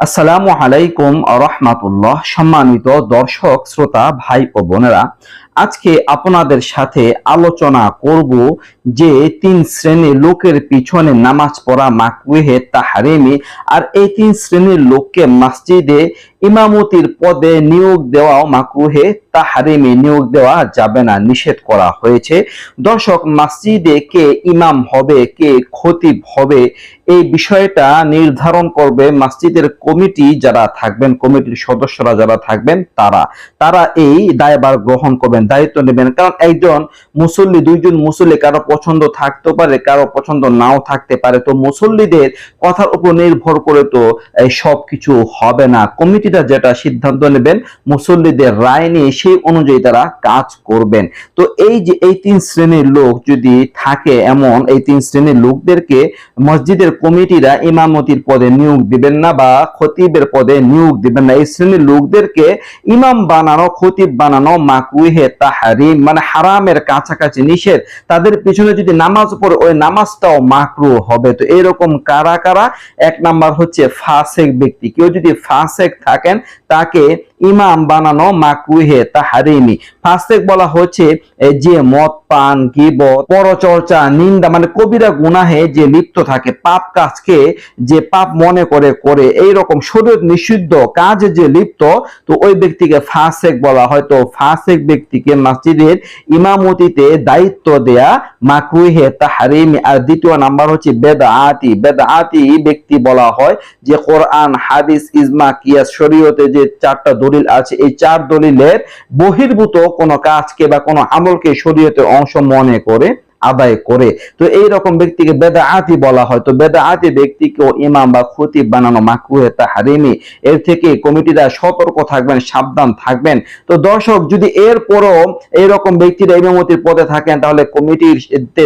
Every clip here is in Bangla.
আসসালামু আলাইকুম রহমাতুল্লাহ। সম্মানিত দর্শক, শ্রোতা, ভাই ও বোনেরা, আজকে আপনাদের সাথে আলোচনা করব যে তিন শ্রেণির লোকের পিছনে নামাজ পড়া মাকরুহে তাহারিমি, আর এই তিন শ্রেণির লোককে মসজিদে ইমামতির পদে নিয়োগ দেওয়াও মাকরুহে, তাহারিমি নিয়োগ দেওয়া যাবে না, নিষেধ করা হয়েছে। দর্শক, মসজিদে কে ইমাম হবে, কে খতিব হবে, এই বিষয়টা নির্ধারণ করবে মসজিদের কমিটি যারা থাকবেন, কমিটির সদস্যরা যারা থাকবেন, তারা। তারা এই দায়ভার গ্রহণ করবেন, দায়িত্ব নেবেন। কারণ একজন মুসল্লি, দুইজন মুসল্লি কারও পছন্দ থাকতে পারে, কারও পছন্দ নাও থাকতে পারে। তো মুসল্লিদের কথার উপর নির্ভর করে তো, এই সব কিছু হবে না। কমিটিটা যেটা সিদ্ধান্ত নেবেন, মুসল্লিদের রায় নিয়ে সেই অনুযায়ী তারা কাজ করবেন। তো এই যে এই তিন শ্রেণির লোক যদি থাকে এমন, এই তিন শ্রেণির লোকদেরকে মসজিদের কমিটিরা ইমামতির পদে নিয়োগ দিবেন না বা খতিবের পদে নিয়োগ দিবেন না। এই শ্রেণির লোকদেরকে ইমাম বানানো, খতিব বানানো মাকরুহে তাহারিম মানে হারামের কাছাকাছি নিষেধ। তাদের পিছনে যদি নামাজ পড়ে, ওই নামাজটাও মাকরু হবে। তো এরকম কারা কারা? এক নাম্বার হচ্ছে ফাসেক ব্যক্তি। কেউ যদি ফাসেক থাকেন তাকে ইমাম বানানো মাকরুহে তাহারিমি। ফাসেক বলা হচ্ছে যে মদ, পান, গিবত, পরচর্চা, নিন্দা মানে কবিরা গুনাহে যে লিপ্ত থাকে, পাপ কাজকে যে পাপ মনে করে করে এই রকম শরীর নিষিদ্ধ কাজে যে লিপ্ত, তো ওই ব্যক্তিকে ফাসেক বলা হয়, তো ফাসেক ব্যক্তিকে মসজিদের ইমামতিতে দায়িত্ব দেয়া মাকরুহে তাহারিমি। আর দ্বিতীয় নাম্বার হচ্ছে বেদা আতি বেদা আতি ব্যক্তি বলা হয় যে কোরআন, হাদিস, ইজমা, কিয়াস, শরীয়তে যে চারটা দলিল আছে। এই চার দলিলের বহির্ভূত কোনো কাজকে বা কোনো আমলকে শরীয়তের অংশ মনে করে আদায় করে। তো এই রকম ব্যক্তিকে বেদাআতি বলা হয়। তো বেদাআতি ব্যক্তিকে ইমাম বা খতিব বানানো মাকরুহে তাহারিমি, এর থেকে কমিটিরা সতর্ক থাকবেন, সাবধান থাকবেন। তো দর্শক, যদি এর পরও এইরকম ব্যক্তিরা ইমামতির পদে থাকেন, তাহলে কমিটির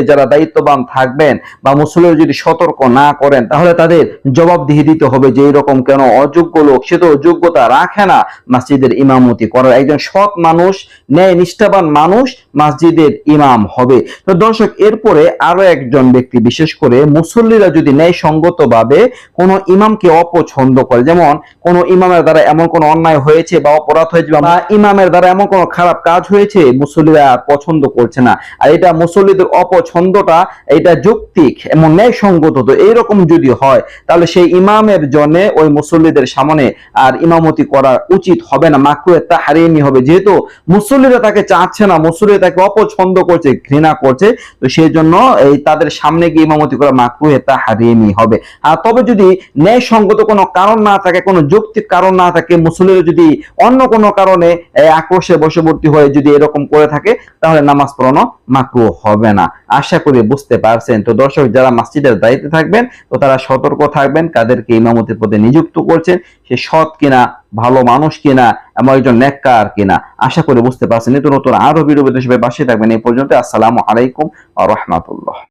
যারা দায়িত্ববান থাকবেন বা মুসলিম যদি সতর্ক না করেন, তাহলে তাদের জবাবদিহি দিতে হবে যে এরকম কেন অযোগ্য লোক, সে তো যোগ্যতা রাখে না মসজিদের ইমামতি করার। একজন সৎ মানুষ ন্যায় নিষ্ঠাবান মানুষ মসজিদের ইমাম হবে। তো দর্শক এরপরে আরও একজন ব্যক্তি, বিশেষ করে মুসল্লিরা যদি ন্যায়সঙ্গত ভাবে কোনো ইমামকে অপছন্দ করে, যেমন কোনো ইমামের দ্বারা এমন কোনো অন্যায় হয়েছে বা অপরাধ হয়েছে বা ইমামের দ্বারা এমন কোনো খারাপ কাজ হয়েছে, মুসল্লিরা পছন্দ করছে না। আর এটা মুসল্লিদের অপছন্দটা, এটা যৌক্তিক এমন ন্যায়সঙ্গত তো এইরকম যদি হয়, তাহলে সেই ইমামের জন্য ওই মুসল্লিদের সামনে আর ইমামতি করা উচিত হবে না মাকরুহে তা হারিয়ে হবে। যেহেতু মুসল্লিরা তাকে চাচ্ছে না, মুসল্লিরা তাকে অপছন্দ করছে, ঘৃণা করছে তো সেই জন্য এই তাদের সামনে গিয়ে ইমামতি করা মাকরুহে তা হারিয়ে হবে। আর তবে যদি ন্যায়সঙ্গত কোনো কারণ না থাকে, কোনো যৌক্তিক কারণ না থাকে মুসল্লিরা যদি অন্য কোনো কারণে আক্রোশে বশবর্তী হয়ে যদি এরকম করে থাকে, তাহলে নামাজ পড়ানো মাকরু হবে না। আশা করি বুঝতে পারছেন। তো দর্শক, যারা মসজিদের দায়িত্বে থাকবেন, তো তারা সতর্ক থাকবেন, কাদেরকে ইমামতির পদে নিযুক্ত করছেন, সে সৎ কিনা ভালো মানুষ কিনা, এবং একজন নেককার কিনা। আশা করে বুঝতে পারছেন। নতুন নতুন আরও বিরোধী হিসেবে বাসে থাকবেন। এই পর্যন্ত আসসালামু আলাইকুম আ রহমাতুল্লাহ।